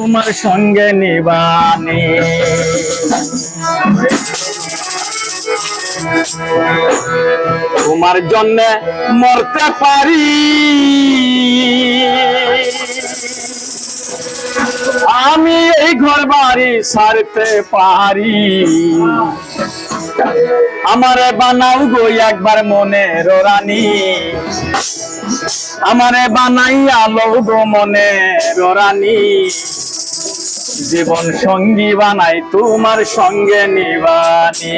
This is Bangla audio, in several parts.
তোমার সঙ্গে নিবানি। তোমার জন্য মরতে পারি। আমি এই ঘর বাড়ি সারতে পারি। আমারে বানাও গো একবার মনে রানী। আমারে বানাই লও গো মনে রানী। জীবন সঙ্গী বানাই, তোমার সঙ্গে নিবানি।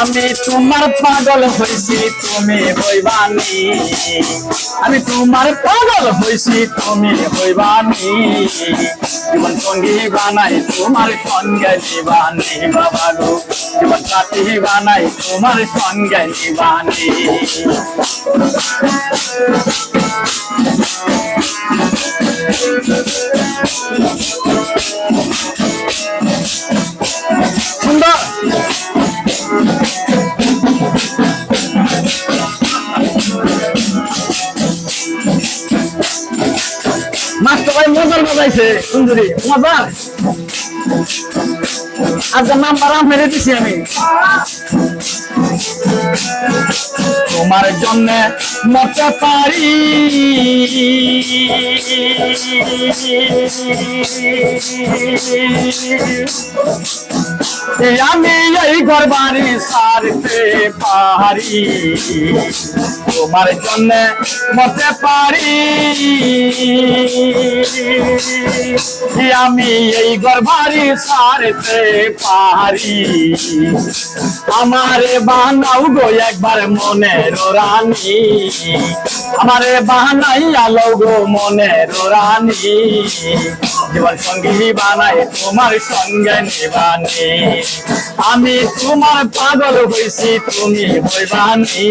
আমি তোমার পাগল হয়েছি, তুমি হইবানি আমি তোমার পাগল হয়েছি, তুমি হইবানি জীবন সঙ্গী বানাই, তোমার সঙ্গে নিবানি, বাবা গো। জীবন সাথী বানাই, তোমার সঙ্গে নিবানি। মাস্টার মজার মজাইছে সুন্দরী মজার? আজকে নাম্বার মেরে দিছি আমি। তোমার জন্য মরতে পারি। এই আমি এই ঘর বাড়ি সারতে পারি। তোমার জন্য মরতে পারি। আমি এই ঘর বাড়ি সারতে পারি। আমারে বানাও গো একবার মনের রানী। আমারে বানাই আলো গো মনের রানী। জীবন সঙ্গী বানাই তোমার সঙ্গে নিবানি। আমি তোমার পাগল হয়েছি, তুমি হইবানি।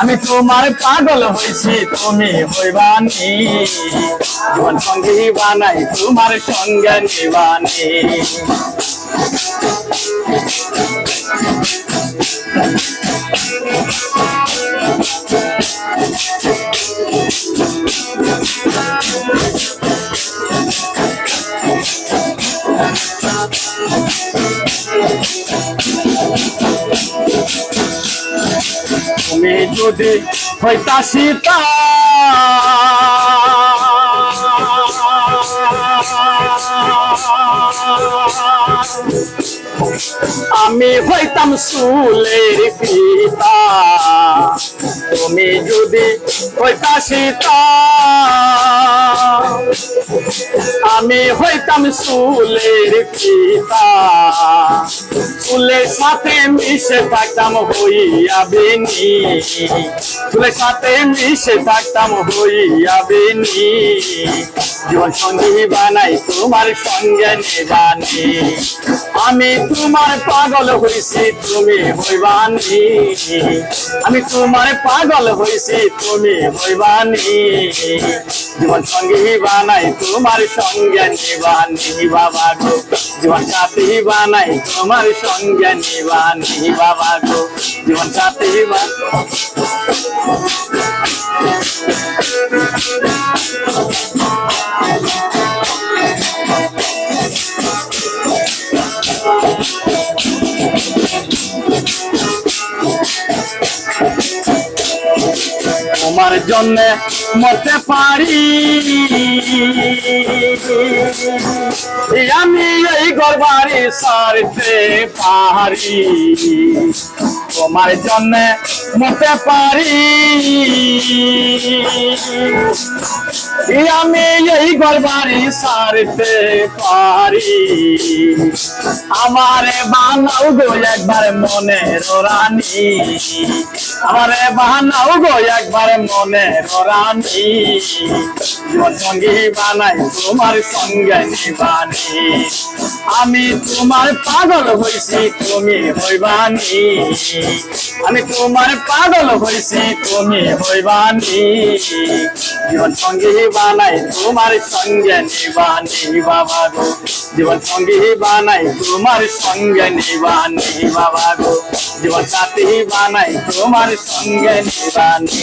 আমি তোমার পাগল হয়েছি, তুমি হইবানি। জীবন সঙ্গী বানাই তোমার সঙ্গে নিবানি। তুমি যদি হইতা সীতা আমি হইতাম সুলের পিতা। তুমি যদি হইতা সীতা আমি হইতাম সুলের পিতা। সাথে মিশে থাকতাম হইয়া বেনি। ফুলের সাথে মিশে থাকতাম হইয়া বেনি। জীবন সঙ্গী বানাই তোমার সঙ্গে নেবানি আমি তোমার পাগল হয়েছি তুমি হইবানি। আমি তোমার পাগল হয়েছি তুমি হইবানি। জীবন সঙ্গী বানাই তোমার সঙ্গে নিবানি বাবা গো। জীবন সাথী বানাই তোমার সঙ্গে নিবানি বাবা গো জীবন সাথী বা তোমার জন্য মরতে পারি। আমি এই গরবারি সারতে পারি। তোমার জন্য মরতে পারি। আমি এই গরবারি সারতে পারি আমারে বানাও গো একবার মনে রানী আমারে বানাও গো একবার মনে রানী সঙ্গী বানাই তোমার সঙ্গে নিবানি আমি তোমার পাগল হয়েছি তুমি হইবানি। আমি তোমার পাগল হয়েছি তুমি হইবানি। জীবন সঙ্গী বানাই তোমার সঙ্গে নিবা নিবা গো জীবন সঙ্গী বানাই তোমার সঙ্গে নিবা নিবা গো জীবন সাথী বানাই তোমার সঙ্গে নিবা নি